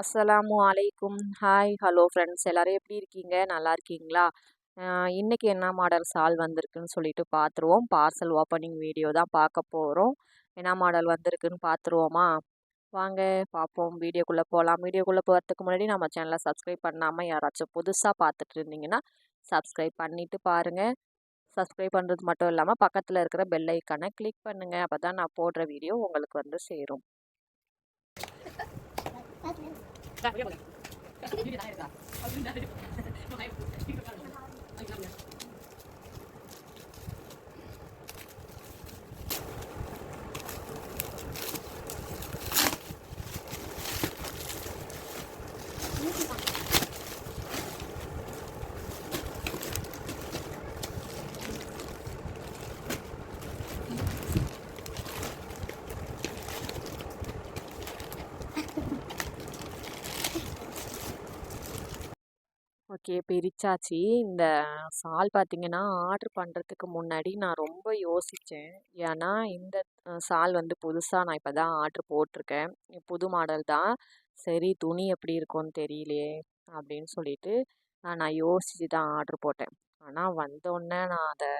அஸ்ஸலாமு அலைக்கும். Hi hello friends. எல்லோரும் எப்படி இருக்கீங்க? நல்லா இருக்கீங்களா? இன்றைக்கி என்ன மாடல் சால் வந்திருக்குன்னு சொல்லிட்டு பார்த்துருவோம் பார்சல் ஓப்பனிங் வீடியோ தான் பார்க்க போகிறோம் என்ன மாடல் வந்திருக்குன்னு பார்த்துருவோமா வாங்க பார்ப்போம் வீடியோக்குள்ளே போகலாம் வீடியோக்குள்ளே போகிறதுக்கு முன்னாடி நம்ம சேனலை சப்ஸ்கிரைப் பண்ணாமல் யாராச்சும் புதுசாக பார்த்துட்டு இருந்தீங்கன்னா சப்ஸ்கிரைப் பண்ணிவிட்டு பாருங்கள் சப்ஸ்கிரைப் பண்ணுறது மட்டும் இல்லாமல் பக்கத்தில் இருக்கிற பெல் ஐக்கானை கிளிக் பண்ணுங்கள் அப்போ தான் நான் போடுற வீடியோ உங்களுக்கு வந்து சேரும். Nah, udah mau. Ini dia tanya, Kak. Kalau udah ada. Makanya. Okay பிரிச்சாச்சு. இந்த சால் பார்த்தீங்கன்னா ஆர்டர் பண்ணுறதுக்கு முன்னாடி நான் ரொம்ப யோசித்தேன் ஏன்னா இந்த சால் வந்து புதுசாக நான் இப்போ தான் ஆர்டர் போட்டிருக்கேன். புது மாடல் தான். சரி துணி எப்படி இருக்கும்னு தெரியலையே அப்படின்னு சொல்லிட்டு நான் யோசித்து தான் ஆர்டர் போட்டேன். ஆனால் வந்தோடனே நான் அதை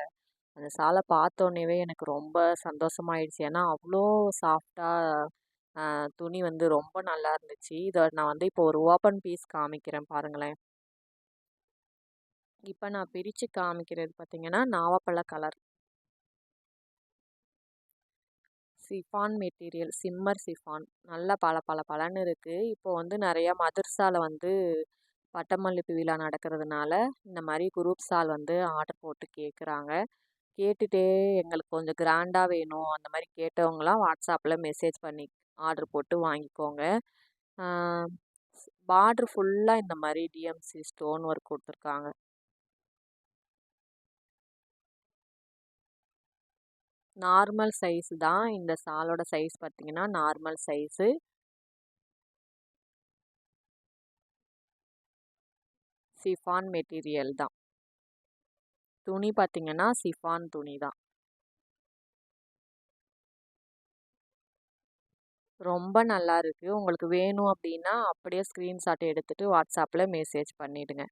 அந்த சாலை பார்த்தோன்னே எனக்கு ரொம்ப சந்தோஷமாயிடுச்சு. ஏன்னா அவ்வளோ சாஃப்டாக துணி வந்து ரொம்ப நல்லா இருந்துச்சு. இதை நான் வந்து இப்போ ஒரு ஓப்பன் பீஸ் காமிக்கிறேன் பாருங்களேன். இப்போ நான் பிரித்து காமிக்கிறது பார்த்திங்கன்னா நாவப்பழ colour chiffon material shimmer chiffon. நல்ல பல பல பலன்னு இருக்குது இப்போ வந்து நிறையா மதுர்சாவில் வந்து பட்டமல்லிப்பு விழா நடக்கிறதுனால இந்த மாதிரி குரூப் சால் வந்து ஆர்டர் போட்டு கேட்குறாங்க கேட்டுகிட்டே எங்களுக்கு கொஞ்சம் கிராண்டாக வேணும். அந்த மாதிரி கேட்டவங்களாம் வாட்ஸ்அப்பில் மெசேஜ் பண்ணி ஆர்டர் போட்டு வாங்கிக்கோங்க. பார்ட்ரு ஃபுல்லாக இந்த மாதிரி டிஎம்சி ஸ்டோன் ஒர்க் கொடுத்துருக்காங்க. நார்மல் சைஸ் தான். இந்த சாலோட சைஸ் பார்த்திங்கன்னா நார்மல் சைஸு. சிஃபான் மெட்டீரியல் தான். துணி பார்த்திங்கன்னா சிஃபான் துணி தான். ரொம்ப நல்லா இருக்குது உங்களுக்கு வேணும் அப்படின்னா அப்படியே ஸ்க்ரீன்ஷாட் எடுத்துகிட்டு வாட்ஸ்அப்பில் மெசேஜ் பண்ணிவிடுங்க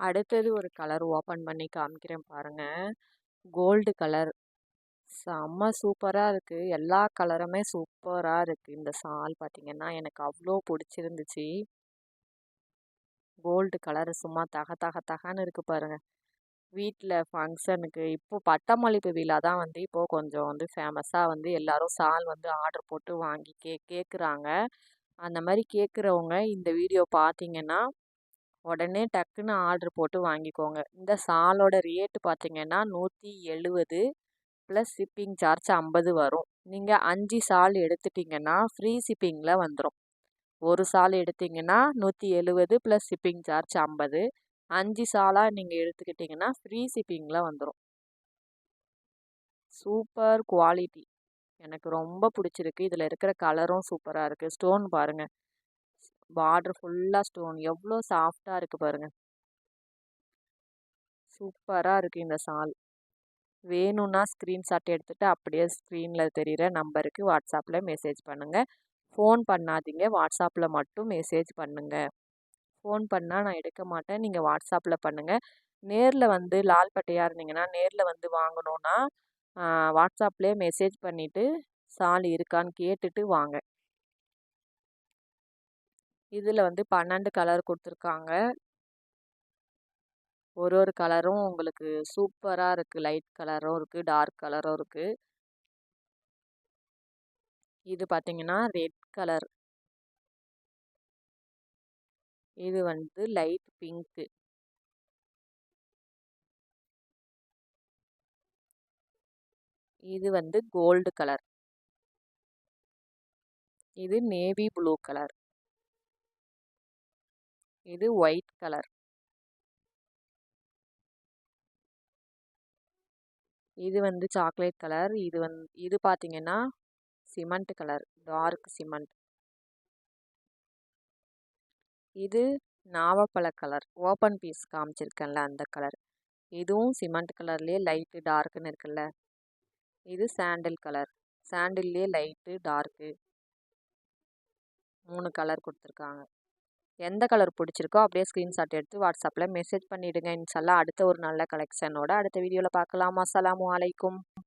அடுத்தது ஒரு கலர் ஓப்பன் பண்ணி காமிக்கிறேன் பாருங்கள் கோல்டு கலர். செம்ம சூப்பராக இருக்குது எல்லா கலருமே சூப்பராக இருக்குது இந்த சால் பார்த்திங்கன்னா எனக்கு அவ்வளோ பிடிச்சிருந்துச்சு. கோல்டு கலர் சும்மா தக தக தகன்னு இருக்குது பாருங்கள் வீட்டில் ஃபங்க்ஷனுக்கு இப்போது பட்டமளிப்பு விழா தான் வந்து இப்போது கொஞ்சம் வந்து ஃபேமஸாக வந்து எல்லோரும் சால் வந்து ஆர்டர் போட்டு வாங்கி கே கேட்குறாங்க அந்த மாதிரி கேட்குறவங்க இந்த வீடியோ பார்த்தீங்கன்னா உடனே டக்குன்னு ஆர்ட்ரு போட்டு வாங்கிக்கோங்க. இந்த சாலோட ரேட்டு பார்த்திங்கன்னா நூற்றி எழுபது ப்ளஸ் ஷிப்பிங் சார்ஜ் ஐம்பது வரும். நீங்கள் அஞ்சு சால் எடுத்துட்டிங்கன்னா ஃப்ரீ ஷிப்பிங்கில் வந்துடும் ஒரு சால் எடுத்திங்கன்னா நூற்றி எழுபது ப்ளஸ் ஷிப்பிங் சார்ஜ் ஐம்பது. அஞ்சு சாலாக நீங்கள் எடுத்துக்கிட்டிங்கன்னா ஃப்ரீ ஷிப்பிங்கில் வந்துடும் சூப்பர் குவாலிட்டி. எனக்கு ரொம்ப பிடிச்சிருக்கு. இதில் இருக்கிற கலரும் சூப்பராக இருக்குது ஸ்டோன் பாருங்கள் பார்டர் ஃபுல்லாக ஸ்டோன். எவ்வளோ சாஃப்டாக இருக்குது பாருங்கள் சூப்பராக இருக்குது இந்த சால். வேணும்னா ஸ்க்ரீன்ஷாட் எடுத்துகிட்டு அப்படியே ஸ்க்ரீனில் தெரிகிற நம்பருக்கு வாட்ஸ்அப்பில் மெசேஜ் பண்ணுங்கள் ஃபோன் பண்ணாதீங்க. வாட்ஸ்அப்பில் மட்டும் மெசேஜ் பண்ணுங்கள் ஃபோன் பண்ணால் நான் எடுக்க மாட்டேன். நீங்கள் வாட்ஸ்அப்பில் பண்ணுங்கள் நேரில் வந்து லால்பட்டையாக இருந்தீங்கன்னா நேரில் வந்து வாங்கணுன்னா வாட்ஸ்அப்லேயே மெசேஜ் பண்ணிவிட்டு சால் இருக்கான்னு கேட்டுட்டு வாங்க. இதில் வந்து பன்னெண்டு கலர் கொடுத்துருக்காங்க. ஒரு ஒரு கலரும் உங்களுக்கு சூப்பராக இருக்குது லைட் கலரும் இருக்குது டார்க் கலரும் இருக்குது இது பார்த்திங்கன்னா ரெட் கலர். இது வந்து லைட் பிங்க்கு. இது வந்து கோல்டு கலர். இது நேவி ப்ளூ கலர். இது ஒயிட் கலர் இது வந்து சாக்லேட் கலர் இது வந் இது பார்த்தீங்கன்னா சிமெண்ட் கலர் டார்க் சிமெண்ட் இது நாவப்பழ கலர் ஓப்பன் பீஸ் காமிச்சிருக்கேன்ல அந்த கலர் இதுவும் சிமெண்ட் கலர்லேயே லைட்டு டார்க்குன்னு இருக்குல்ல. இது சாண்டில் கலர் சாண்டில்லே லைட்டு டார்க்கு மூணு கலர் கொடுத்துருக்காங்க. எந்த கலர் பிடிச்சிருக்கோ அப்படியே ஸ்க்ரீன்ஷாட் எடுத்து வாட்ஸ்அப்பில் மெசேஜ் பண்ணிவிடுங்க இன்ஷால்லா அடுத்த ஒரு நல்ல கலெக்ஷனோட அடுத்த வீடியோவில் பார்க்கலாம். அஸ்லாம் வலைக்கும்